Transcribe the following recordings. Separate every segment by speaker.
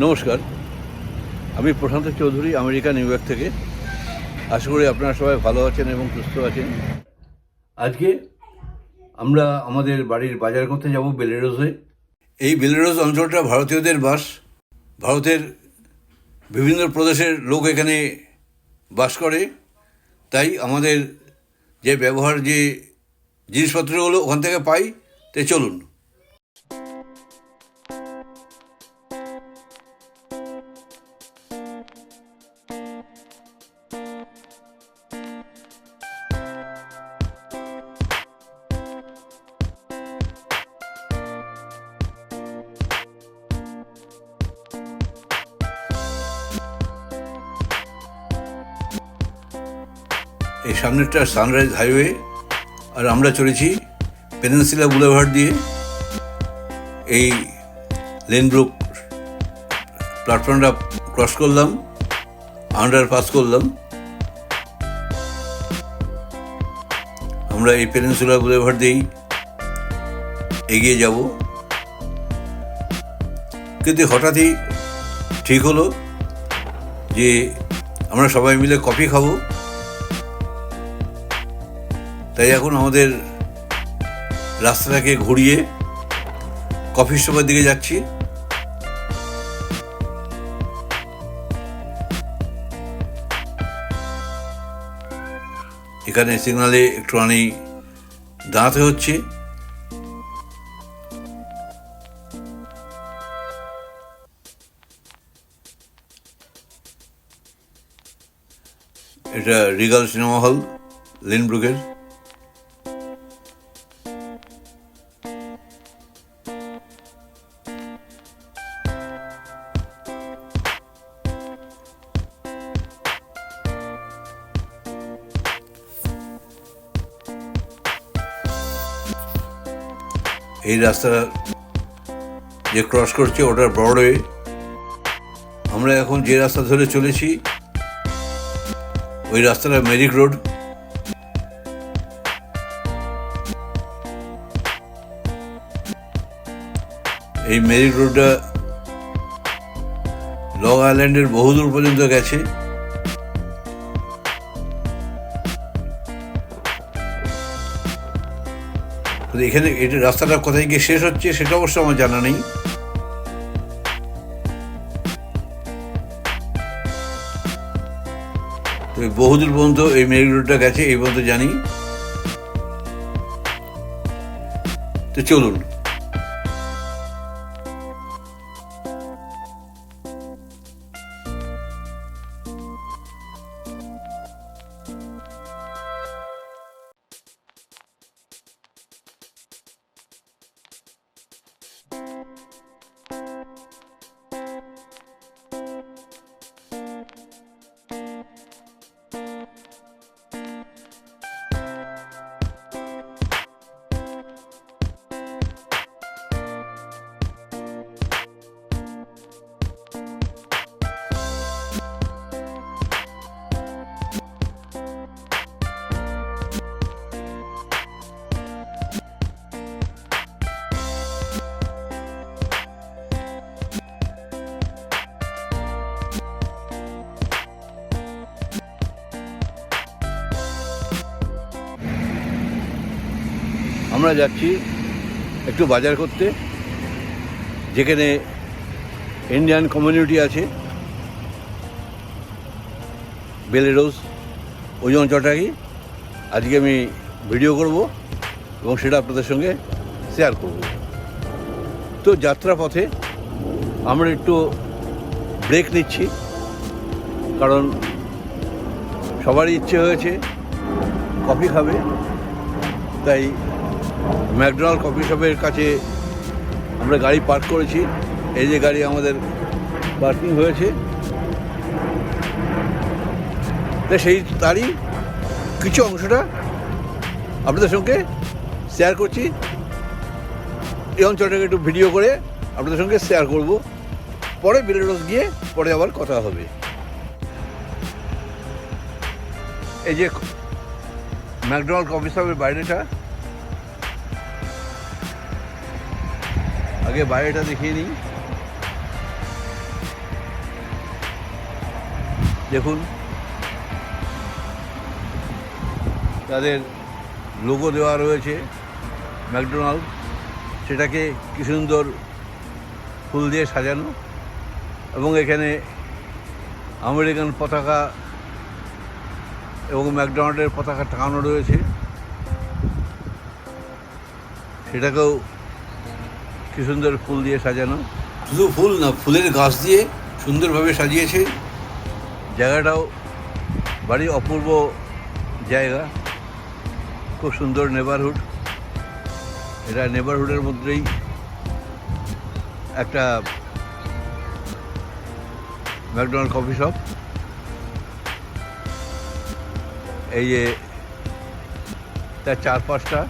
Speaker 1: নমস্কার। আমি Prashanta Chowdhury, America, New York থেকে। আশা করি আপনারা সবাই ভালো আছেন এবং সুস্থ আছেন। আজকে আমরা আমাদের বাড়ির বাজার করতে যাব বেলেরোজে। এই বেলেরোজ অঞ্চলটা ভারতীয়দের বাস। ভারতের বিভিন্ন প্রদেশের লোক এখানে বাস করে। তাই আমাদের যে ব্যবহার, যে জিনিসপত্রগুলো ওখান থেকে পাই তাই চলুন। এই সামনেরটা সানরাইজ হাইওয়ে, আর আমরা চলেছি পেনেন্সিলা বুলেভার্ড দিয়ে এই লেনব্রুক প্ল্যাটফর্মটা ক্রস করলাম আন্ডার পাস করলাম। আমরা এই পেনিনসুলা বুলেভার্ড দিয়েই এগিয়ে যাব। কিন্তু হঠাৎই ঠিক হলো যে আমরা সবাই মিলে কফি খাব। তাই এখন আমাদের রাস্তাটাকে ঘুরিয়ে কফি শপের দিকে যাচ্ছি। এখানে সিগনালে একটুখানি দাঁড়াতে হচ্ছে। এটা রিগাল সিনেমা হল, লিনব্রুকের। এই রাস্তা যে ক্রস করছে ওটা ব্রডওয়ে আমরা এখন যে রাস্তা ধরে চলেছি, ওই রাস্তাটা মেরিক রোড। এই মেরিক রোডটা লং আইল্যান্ডের বহুদূর পর্যন্ত গেছে। এখানে এটা রাস্তাটা কোথায় গিয়ে শেষ হচ্ছে সেটা অবশ্য আমার জানা নেই। বহুদূর পর্যন্ত এই মেরি রোডটা গেছে, এই পর্যন্ত জানি। তো চলুন আমরা যাচ্ছি একটু বাজার করতে, যেখানে ইন্ডিয়ান কমিউনিটি আছে। বেলেরোজ ওই অঞ্চলটাকে আজকে আমি ভিডিও করব এবং সেটা আপনাদের সঙ্গে শেয়ার করব। তো যাত্রা পথে আমরা একটু ব্রেক নিচ্ছি, কারণ সবারই ইচ্ছে হয়েছে কফি খাবে। তাই ম্যাকডোনাল্ড কফি শপের কাছে আমরা গাড়ি পার্ক করেছি। এই যে গাড়ি আমাদের পার্কিং হয়েছে। সেই তারই কিছু অংশটা আপনাদের সঙ্গে শেয়ার করছি। এই অঞ্চলটাকে একটু ভিডিও করে আপনাদের সঙ্গে শেয়ার করব। পরে বেলেরোস গিয়ে পরে আবার কথা হবে। এই যে ম্যাকডোনাল্ড কফি শপের বাইরেটা আগে বাইরেটা দেখিয়ে নিই দেখুন। তাদের লোগো দেওয়া রয়েছে ম্যাকডোনাল্ড সেটাকে কি সুন্দর ফুল দিয়ে সাজানো। এবং এখানে আমেরিকান পতাকা এবং ম্যাকডোনাল্ডের পতাকা টাঙানো রয়েছে। সেটাকেও কি সুন্দর ফুল দিয়ে সাজানো। শুধু ফুল না ফুলের গাছ দিয়ে সুন্দরভাবে সাজিয়েছে। জায়গাটাও বাড়ি অপূর্ব জায়গা। খুব সুন্দর নেবারহুড এটা নেবারহুডের মধ্যেই একটা ম্যাকডোনাল্ড কফি শপ এই যে তার চারপাশটা।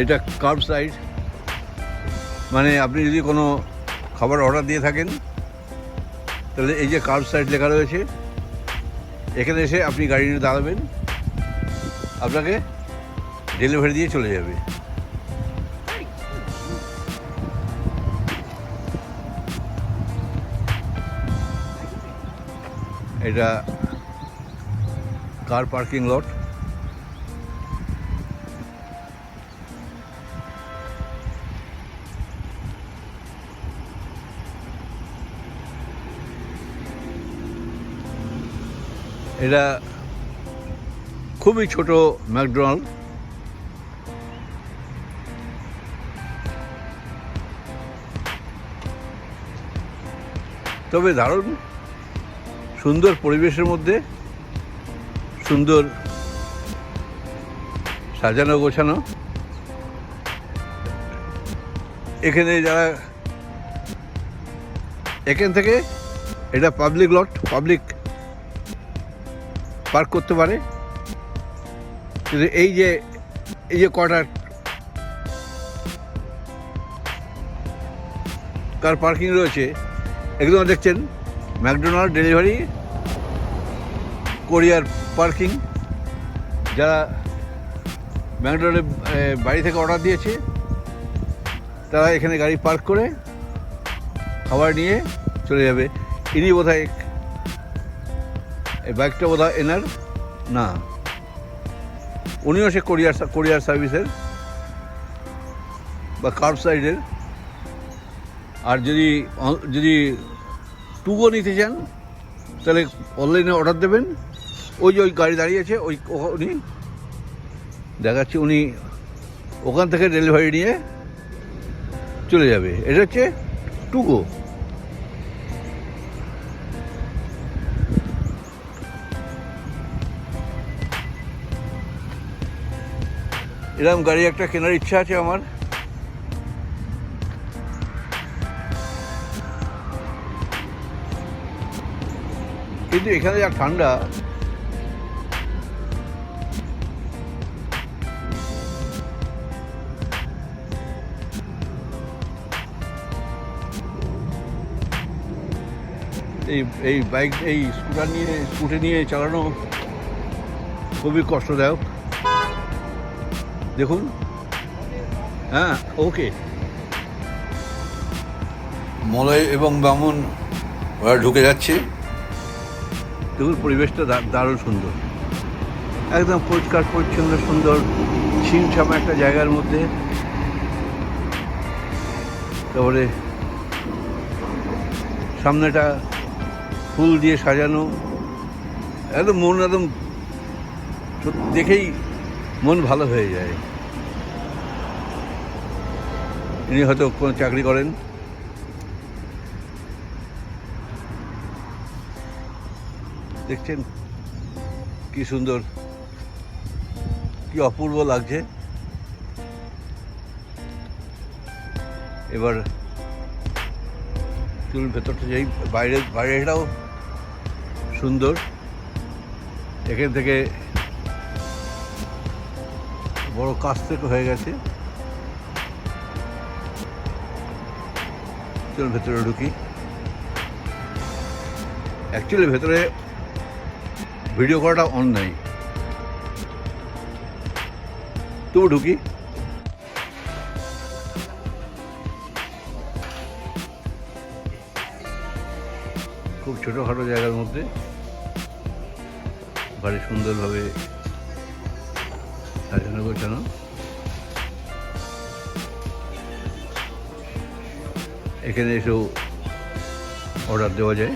Speaker 1: এটা কার্ব সাইড। মানে আপনি যদি কোনো খাবার অর্ডার দিয়ে থাকেন, তাহলে এই যে কার্ব সাইড লেখা রয়েছে, এখানে এসে আপনি গাড়ি নিয়ে দাঁড়াবেন, আপনাকে ডেলিভারি দিয়ে চলে যাবে। এটা কার পার্কিং লট? এটা খুবই ছোট ম্যাকডোনাল্ড। তবে দারুণ সুন্দর পরিবেশের মধ্যে সুন্দর সাজানো গোছানো। এখানে যারা, এখান থেকে এটা পাবলিক লট পাবলিক পার্ক করতে পারে। কিন্তু এই যে এই যে কটা কার পার্কিং রয়েছে, একদম দেখছেন ম্যাকডোনাল্ড ডেলিভারি কোরিয়ার পার্কিং যারা ম্যাকডোনাল্ডে বাড়ি থেকে অর্ডার দিয়েছে, তারা এখানে গাড়ি পার্ক করে খাবার নিয়ে চলে যাবে। ইনি বোধহয় এই বাইকটা হয় এনার? না। উনিও সে কোরিয়ার কোরিয়ার সার্ভিসের বা কার্ব সাইডের আর যদি যদি টুগো নিতে চান, তাহলে অনলাইনে অর্ডার দেবেন। ওই যে ওই গাড়ি দাঁড়িয়েছে ওই উনি দেখাচ্ছি, উনি ওখান থেকে ডেলিভারি নিয়ে চলে যাবে। এটা হচ্ছে টুগো এরকম গাড়ি একটা কেনার ইচ্ছা আছে আমার। কিন্তু এখানে যা ঠান্ডা, এই এই বাইক, এই স্কুটার নিয়ে, স্কুটি নিয়ে চালানো খুবই কষ্টদায়ক। দেখুন। হ্যাঁ ওকে মলয় এবং বামন ওরা ঢুকে যাচ্ছে। দেখুন পরিবেশটা দারুণ সুন্দর। একদম পরিষ্কার পরিচ্ছন্ন সুন্দর। ছিমছামা একটা জায়গার মধ্যে। তারপরে সামনেটা ফুল দিয়ে সাজানো। একদম মন একদম দেখেই মন ভালো হয়ে যায়। ইনি হয়তো কোনো চাকরি করেন। দেখছেন কি সুন্দর, কি অপূর্ব লাগছে। এবার চলুন ভেতরটা যাই, বাইরে, বাইরেটাও সুন্দর। এখান থেকে বড় কাজ থেকে হয়ে গেছে। চলুন ভেতরে ঢুকি। অ্যাকচুয়ালি ভেতরে ভিডিও করাটা অন নাই। তবু ঢুকি। খুব ছোটোখাটো জায়গার মধ্যে। বাড়ি সুন্দরভাবে সাজানো গোছানো এখানে এসেও অর্ডার দেওয়া যায়।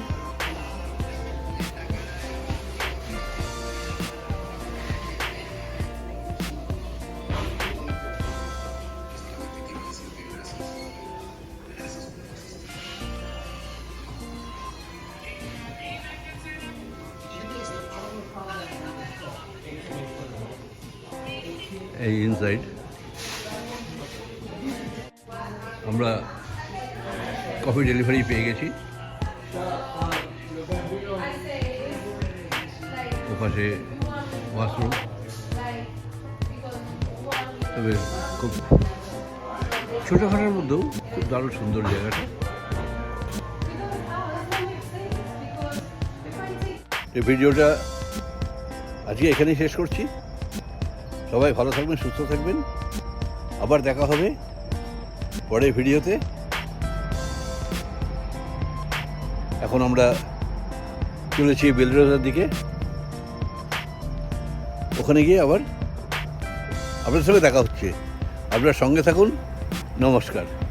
Speaker 1: এই ইনসাইড আমরা কফি ডেলিভারি পেয়ে গেছি। ওপাশে ওয়াশরুম তবে খুব ছোটোখাটোর মধ্যেও খুব দারুণ সুন্দর জায়গাটা। এই ভিডিওটা আজকে এখানেই শেষ করছি। সবাই ভালো থাকবেন, সুস্থ থাকবেন। আবার দেখা হবে পরের ভিডিওতে। এখন আমরা চলেছি বেলরোজার দিকে। ওখানে গিয়ে আবার আপনার সঙ্গে দেখা হচ্ছে। আপনার সঙ্গে থাকুন। নমস্কার।